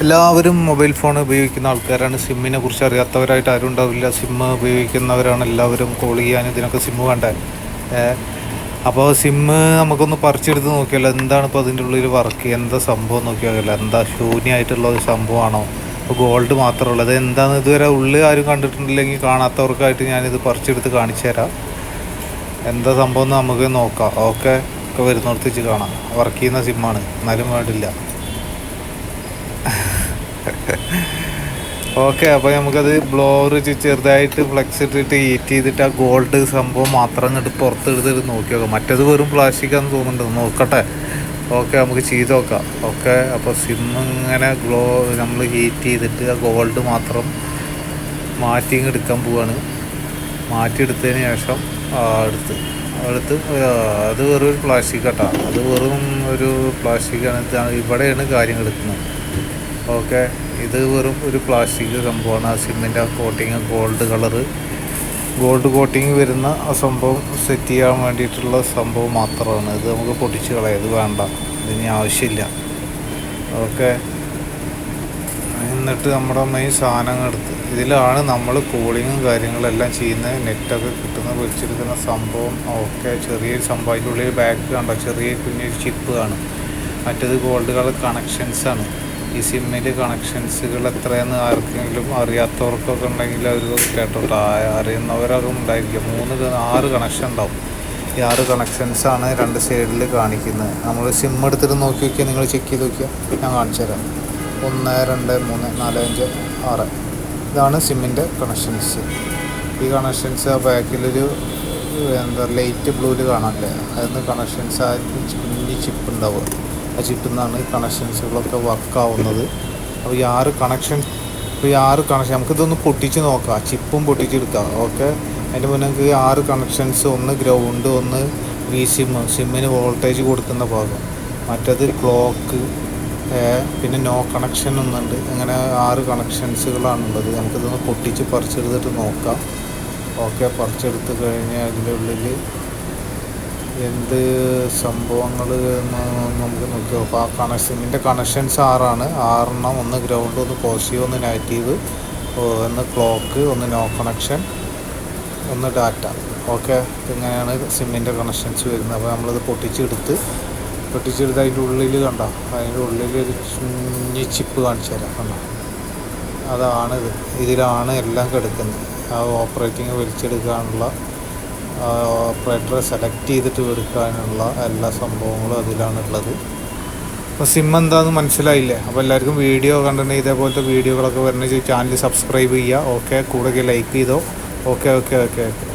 എല്ലാവരും mobile phone ഉപയോഗിക്കുന്ന ആൾക്കാരാണ്. സിമ്മിനെ കുറിച്ച് അറിയാത്തവരായിട്ട് ആരും ഉണ്ടാവില്ല. സിം ഉപയോഗിക്കുന്നവരാണ് എല്ലാവരും കോൾ ചെയ്യാൻ ഇതിനൊക്കെ സിം വേണ്ട? അപ്പോൾ സിമ്മ് നമുക്കൊന്ന് പറിച്ചെടുത്ത് നോക്കിയാലോ എന്താണ് ഇപ്പോൾ അതിന്റെ ഉള്ളിൽ വർക്ക് എന്താ സംഭവം നോക്കിയാലോ എന്താ ശൂന്യമായിട്ടുള്ള ഒരു സംഭവമാണോ? ഇപ്പോൾ ഗോൾഡ് മാത്രമുള്ളത് എന്താണെന്ന് ഇതുവരെ ഉള്ളിൽ ആരും കണ്ടിട്ടുണ്ടെങ്കിൽ കാണാത്തവർക്കായിട്ട് ഞാനിത് പറിച്ചെടുത്ത് കാണിച്ചു തരാം. എന്താ സംഭവം എന്ന് നമുക്ക് നോക്കാം. ഓക്കെ. ഒക്കെ വരുന്നിടത്ത് വെച്ച് കാണാം. വർക്ക് ചെയ്യുന്ന സിമ്മാണ്. എന്നാലും വേണ്ടില്ല. ഓക്കെ അപ്പോൾ നമുക്കത് ബ്ലോർ ചെറുതായിട്ട് ഫ്ലെക്സ് ഇട്ടിട്ട് ഹീറ്റ് ചെയ്തിട്ട് ആ ഗോൾഡ് സംഭവം മാത്രം അങ്ങോട്ട് പുറത്തെടുത്തിട്ട് നോക്കി നോക്കാം. മറ്റേത് വെറും പ്ലാസ്റ്റിക് ആണെന്ന് തോന്നുന്നുണ്ട്. നോക്കട്ടെ. ഓക്കെ നമുക്ക് ചെയ്ത് നോക്കാം. ഓക്കെ അപ്പോൾ സിം ഇങ്ങനെ ഗ്ലോ നമ്മൾ ഹീറ്റ് ചെയ്തിട്ട് ആ ഗോൾഡ് മാത്രം മാറ്റി എടുക്കാൻ പോവാണ്. മാറ്റിയെടുത്തതിന് ശേഷം ആ, എടുത്ത് എടുത്ത് ആ, അത് വെറും ഒരു പ്ലാസ്റ്റിക് കേട്ടോ അത് വെറും ഒരു പ്ലാസ്റ്റിക് ഇതാണ് ഇവിടെയാണ് കാര്യം എടുക്കുന്നത് ഓക്കെ? ഇത് വെറും ഒരു പ്ലാസ്റ്റിക് സംഭവമാണ്. ആ സിമ്മിന്റെ ആ coating gold colour gold coating വരുന്ന ആ സംഭവം സെറ്റ് ചെയ്യാൻ വേണ്ടിയിട്ടുള്ള സംഭവം മാത്രമാണ്. ഇത് നമുക്ക് പൊട്ടിച്ച് കളയാം. ഇത് വേണ്ട. ഇതിന് ആവശ്യമില്ല. ഓക്കെ? എന്നിട്ട് നമ്മുടെ മെയിൻ സാധനങ്ങൾ എടുത്ത്. ഇതിലാണ് നമ്മൾ കൂളിങ്ങും കാര്യങ്ങളെല്ലാം ചെയ്യുന്നത്. നെറ്റൊക്കെ കിട്ടുന്ന വെച്ചിരിക്കുന്ന സംഭവം ഓക്കെ ചെറിയൊരു സംഭവം. അതിന്റെ ഉള്ളിൽ ബാക്ക് കണ്ടോ? ചെറിയ കുഞ്ഞൊരു ചിപ്പ് കാണും. മറ്റേത് ഗോൾഡ് കളർ കണക്ഷൻസാണ് ഈ സിമ്മിൽ കണക്ഷൻസുകൾ എത്രയെന്ന് ആർക്കെങ്കിലും അറിയാത്തവർക്കൊക്കെ ഉണ്ടെങ്കിൽ അവർ കേട്ടോട്ടോ അറിയുന്നവരൊക്കെ ഉണ്ടായിരിക്കും. മൂന്ന് ആറ് കണക്ഷൻ ഉണ്ടാവും. ഈ ആറ് കണക്ഷൻസാണ് രണ്ട് സൈഡിൽ കാണിക്കുന്നത്. നമ്മൾ സിം എടുത്തിട്ട് നോക്കി നോക്കിയാൽ നിങ്ങൾ ചെക്ക് ചെയ്ത് നോക്കിയാൽ ഞാൻ കാണിച്ചു തരാം ഒന്ന് രണ്ട് മൂന്ന് നാല് അഞ്ച് ആറ്. ഇതാണ് സിമ്മിന്റെ കണക്ഷൻസ്. ഈ കണക്ഷൻസ് ആ ബാക്കിലൊരു എന്താ ലൈറ്റ് ബ്ലൂവിൽ കാണാനില്ലേ? അതിന് കണക്ഷൻസ് ആ കുഞ്ഞി ചിപ്പ് ഉണ്ടാവുക ആ ചിപ്പിൽ നിന്നാണ് ഈ കണക്ഷൻസുകളൊക്കെ വർക്കാവുന്നത്. അപ്പോൾ ഈ ആറ് കണക്ഷൻ ഇപ്പോൾ ഈ ആറ് കണക്ഷൻ നമുക്കിതൊന്ന് പൊട്ടിച്ച് നോക്കാം. ചിപ്പും പൊട്ടിച്ചെടുക്കാം ഓക്കെ? അതിന്റെ മുന്നേ നമുക്ക് ആറ് കണക്ഷൻസ് ഒന്ന് ഗ്രൗണ്ട് ഒന്ന് വി സിം സിമ്മിന് വോൾട്ടേജ് കൊടുക്കുന്ന ഭാഗം. മറ്റത് ക്ലോക്ക് പിന്നെ നോ കണക്ഷൻ ഒന്നുണ്ട്. അങ്ങനെ ആറ് കണക്ഷൻസുകളാണുള്ളത് നമുക്കിതൊന്ന് പൊട്ടിച്ച് പറിച്ചെടുത്തിട്ട് നോക്കാം. ഓക്കെ പറിച്ചെടുത്ത് കഴിഞ്ഞാൽ അതിന്റെ ഉള്ളിൽ എന്ത് സംഭവങ്ങൾ നമുക്ക് നോക്കി അപ്പോൾ ആ കണക്ഷൻ കണക്ഷനിന്റെ കണക്ഷൻസ് ആറാണ്. ആറെണ്ണം ഒന്ന് ഗ്രൗണ്ട് ഒന്ന് പോസിറ്റീവ് ഒന്ന് നെഗറ്റീവ് ഒന്ന് ക്ലോക്ക് ഒന്ന് നോ കണക്ഷൻ ഒന്ന് ഡാറ്റ ഓക്കെ ഇങ്ങനെയാണ് സിമ്മിന്റെ കണക്ഷൻസ് വരുന്നത്. അപ്പോൾ നമ്മളിത് പൊട്ടിച്ചെടുത്ത് പൊട്ടിച്ചെടുത്ത് അതിന്റെ ഉള്ളിൽ കണ്ടോ? അതിന്റെ ഉള്ളിൽ ഒരു കുഞ്ഞി ചിപ്പ് കാണിച്ചു തരാം. കണ്ടോ? അതാണിത് ഇതിലാണ് എല്ലാം കിടക്കുന്നത്. ആ ഓപ്പറേറ്റിംഗ് വലിച്ചെടുക്കാനുള്ള ഓപ്പറേറ്ററെ സെലക്ട് ചെയ്തിട്ട് എടുക്കാനുള്ള എല്ലാ സംഭവങ്ങളും അതിലാണുള്ളത് അപ്പോൾ സിം എന്താണെന്ന് മനസ്സിലായില്ലേ? അപ്പോൾ എല്ലാവർക്കും വീഡിയോ കണ്ടിട്ടുണ്ടെങ്കിൽ ഇതേപോലത്തെ വീഡിയോകളൊക്കെ വരണേ ചാനൽ സബ്സ്ക്രൈബ് ചെയ്യുക. ഓക്കെ? കൂടുതൽ ലൈക്ക് ചെയ്തോ? Okay okay okay okay.